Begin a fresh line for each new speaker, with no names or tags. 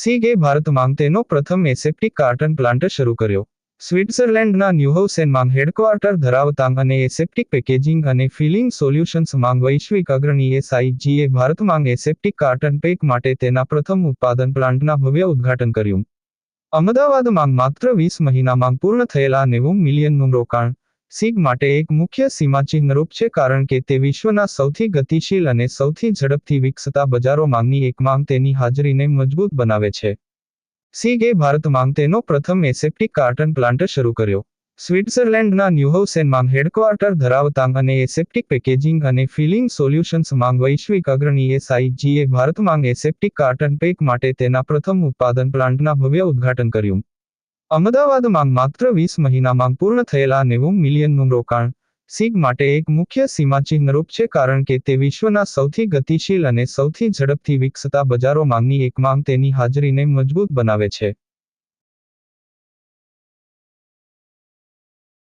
સીગે ભારતમાં તેનો પ્રથમ એસેપ્ટિક કાર્ટન પ્લાન્ટ શરૂ કર્યો. સ્વિટ્ઝરલેન્ડના ન્યુહોસેનમાં હેડક્વાર્ટર ધરાવતા અને એસેપ્ટિક પેકેજિંગ અને ફિલિંગ સોલ્યુશન્સમાં વૈશ્વિક અગ્રણી એસઆઈજીએ ભારતમાં એસેપ્ટિક કાર્ટન પેક માટે તેના પ્રથમ ઉત્પાદન પ્લાન્ટના ભવ્ય ઉદ્ઘાટન કર્યું. અમદાવાદમાં માત્ર વીસ મહિનામાં પૂર્ણ થયેલા નેવું મિલિયનનું રોકાણ સીગ માટે એક મુખ્ય સીમાચિહ્નરૂપ છે કારણ કે તે વિશ્વના સૌથી ગતિશીલ અને સૌથી ઝડપથી વિકસતા બજારોમાંગની એક માંગ તેની હાજરીને મજબૂત બનાવે છે. સિગે ભારત માંગ તેનો પ્રથમ એસેપ્ટિક કાર્ટન પ્લાન્ટ શરૂ કર્યો. સ્વિટ્ઝરલેન્ડના ન્યુહાઉસેનમાં હેડક્વાર્ટર ધરાવતા અને એસેપ્ટિક પેકેજિંગ અને ફિલિંગ સોલ્યુશન્સ માંગ વૈશ્વિક અગ્રણી એસઆઈજીએ ભારતમાં એસેપ્ટિક કાર્ટન પેક માટે તેના પ્રથમ ઉત્પાદન પ્લાન્ટના ભવ્ય ઉદ્ઘાટન કર્યું. અમદાવાદમાં માત્ર વીસ મહિનામાં પૂર્ણ થયેલા નેવું મિલિયનનું રોકાણ સીગ માટે એક મુખ્ય સીમાચિહ્નરૂપ છે કારણ કે તે વિશ્વના સૌથી ગતિશીલ અને સૌથી ઝડપથી વિકસતા બજારોમાંની એકમાં તેની હાજરીને મજબૂત બનાવે છે.